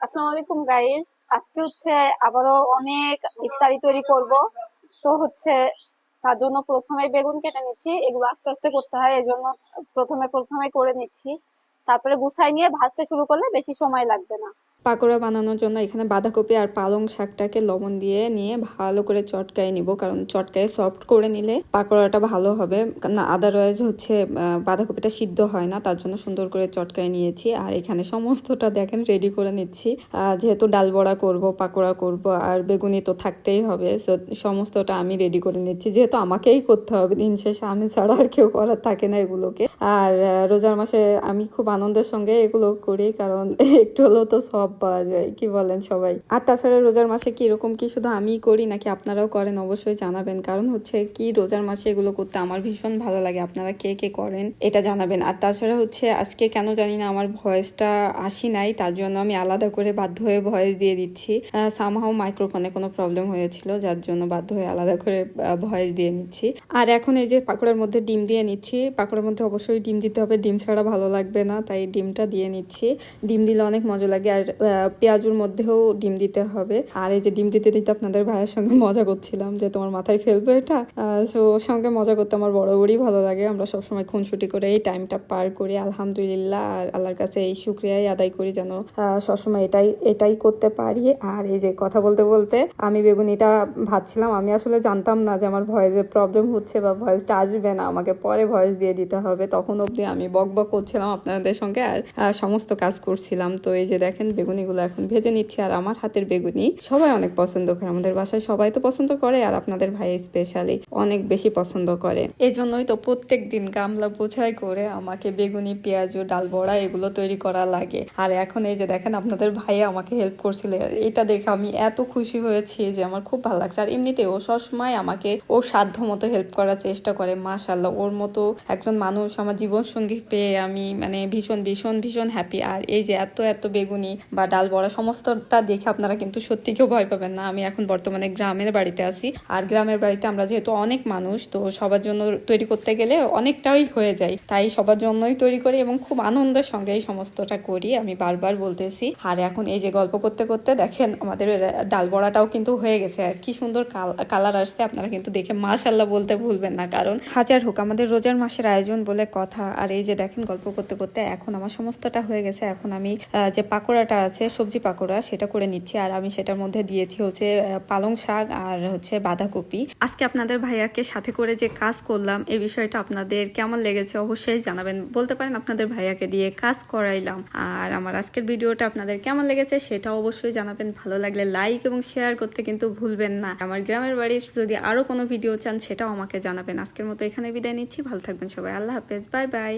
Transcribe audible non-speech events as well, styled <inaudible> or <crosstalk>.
আসসালামু আলাইকুম গাইস আজকে হচ্ছে আবারও অনেক ইফতারি তৈরি করব। তো হচ্ছে তার জন্য প্রথমে বেগুন কেটে নিচ্ছি। এগুলো আস্তে আস্তে করতে হয় এই জন্য প্রথমে প্রথমে করে নিচ্ছি। তারপরে গুছাই নিয়ে ভাজতে শুরু করলে বেশি সময় লাগবে না। পাকোড়া বানানোর জন্য এখানে বাঁধাকপি আর পালং শাকটাকে লবণ দিয়ে নিয়ে ভালো করে চটকায় নিব, কারণ চটকায় সফট করে নিলে পাকোড়াটা ভালো হবে। না আদারওয়াইজ হচ্ছে বাঁধাকপিটা সিদ্ধ হয় না, তার জন্য সুন্দর করে চটকায় নিয়েছি। আর এখানে সমস্তটা দেখেন রেডি করে নিচ্ছি। যেহেতু ডাল বড়া করব, পাকোড়া করব, আর বেগুনি তো থাকতেই হবে, so সমস্তটা আমি রেডি করে নিচ্ছি। যেহেতু আমাকেই করতে হবে, দিন শেষে আমি ছাড়া আর কেউ করার থাকে না এগুলোকে। আর রোজার মাসে আমি খুব আনন্দের সঙ্গে এগুলো করি, কারণ <laughs> একটু হলেও তো সব পাওয়া যায়, কি বলেন সবাই? আর তাছাড়া রোজার মাসে কি এরকম কি শুধু আমিই করি, নাকি আপনারাও করেন? অবশ্যই জানাবেন। কারণ হচ্ছে কি, রোজার মাসে এগুলো করতে আমার ভীষণ ভালো লাগে। আপনারা কে কে করেন, এটা জানাবেন। আর তাছাড়া হচ্ছে, আজকে কেন জানি না আমার ভয়েসটা আসি নাই, তার জন্য আমি আলাদা করে বাধ্য হয়ে ভয়েস দিয়ে দিচ্ছি। সামহাও মাইক্রোফোনে কোনো প্রবলেম হয়েছিল, যার জন্য বাধ্য হয়ে আলাদা করে ভয়েস দিয়ে নিচ্ছি। আর এখন এই যে পাকোড়ার মধ্যে ডিম দিয়ে নিচ্ছি, পাকোড়ার মধ্যে অবশ্যই ডিম দিতে হবে। ডিম ছাড়া ভালো লাগবে না, তাই ডিমটা দিয়ে নিচ্ছি। ডিম দিলে অনেক মজা লাগে। আর পেঁয়াজুর মধ্যেও ডিম দিতে হবে। আর এই যে ডিম দিতে দিতে আপনাদের ভাইয়ের সঙ্গে মজা করছিলাম যে তোমার মাথায় ফেলবে এটা। সো ওর সঙ্গে মজা করতে আমার বরাবরই ভালো লাগে। আমরা সবসময় খুনসুটি করে এই টাইমটা পার করি, আলহামদুলিল্লাহ। আর আল্লাহর কাছে এই শুক্রিয়াই আদায় করি যেন সবসময় এটাই এটাই করতে পারি। আর এই যে কথা বলতে বলতে আমি বেগুনিটা ভাবছিলাম আমি আসলে জানতাম না যে আমার ভয়েসের প্রবলেম হচ্ছে বা ভয়েসটা আসবে না। আমাকে পরে ভয়েস দিয়ে দিতে হবে। তখন অবধি আমি বক বক করছিলাম আপনাদের সঙ্গে। আর সমস্ত কাজ করছিলাম। তো এই যে দেখেন বেগুনিগুলো এখন ভেজে নিচ্ছি, আর আমার হাতের বেগুনি সবাই অনেক পছন্দ করে। আমাদের বাসায় সবাই তো পছন্দ করে, আর আপনাদের ভাই স্পেশালি অনেক বেশি পছন্দ করে। এই জন্যই তো প্রত্যেক দিন গামলা বোঝাই করে আমাকে বেগুনি, পেঁয়াজ ও ডাল বড়া এগুলো তৈরি করা লাগে। আর এখন এই যে দেখেন, আপনাদের ভাই আমাকে হেল্প করছিল এটা দেখে আমি এত খুশি হয়েছি যে আমার খুব ভালো লাগছে। আর এমনিতে ও সবসময় আমাকে ওর সাধ্য মতো হেল্প করার চেষ্টা করে মাশাল্লাহ ওর মতো একজন মানুষ আমার জীবন সঙ্গী পেয়ে আমি মানে ভীষণ ভীষণ ভীষণ হ্যাপি আর এই যে এত এত বেগুনি বা ডাল বড়া সমস্তটা দেখে আপনারা কিন্তু সত্যি কেউ ভয় পাবেন না। আমি এখন বর্তমানে গ্রামের বাড়িতে আছি। আর গ্রামের বাড়িতে আমরা যেহেতু অনেক মানুষ, তো সবার জন্য তৈরি করতে গেলে অনেকটাই হয়ে যায়। তাই সবার জন্যই তৈরি করি এবং খুব আনন্দের সঙ্গে এই সমস্তটা করি, আমি বারবার বলতেছি। আর এখন এই যে গল্প করতে করতে দেখেন, আমাদের ডাল বড়াটাও কিন্তু হয়ে গেছে। আর কি সুন্দর কালার আসছে, আপনারা কিন্তু দেখে মাশাল্লাহ বলতে ভুলবেন না। কারণ হাজার হোক, আমাদের রোজার মাসের আয়োজন বলে কথা। আর এই যে দেখেন, গল্প করতে করতে এখন আমার সমস্তটা হয়ে গেছে। এখন আমি যে পাকোড়াটা আছে, সবজি পাকোড়া, সেটা করে নিচ্ছি। আর আমি সেটার মধ্যে দিয়েছি হচ্ছে পালং শাক আর হচ্ছে বাঁধাকপি। আজকে আপনাদের ভাইয়াকে সাথে করে যে কাজ করলাম এই বিষয়টা আপনাদের কেমন লেগেছে অবশ্যই জানাবেন। বলতে পারেন আপনাদের ভাইয়াকে দিয়ে কাজ করাইলাম। আর আমার আজকের ভিডিওটা আপনাদের কেমন লেগেছে সেটা অবশ্যই জানাবেন। ভালো লাগলে লাইক এবং শেয়ার করতে কিন্তু ভুলবেন না। আমার গ্রামের বাড়ির যদি আরও কোনো ভিডিও চান, সেটাও আমাকে জানাবেন। আজকের মতো এখানে বিদায় নিচ্ছি। ভালো থাকবেন সবাই। আল্লাহ হাফেজ। Bye bye.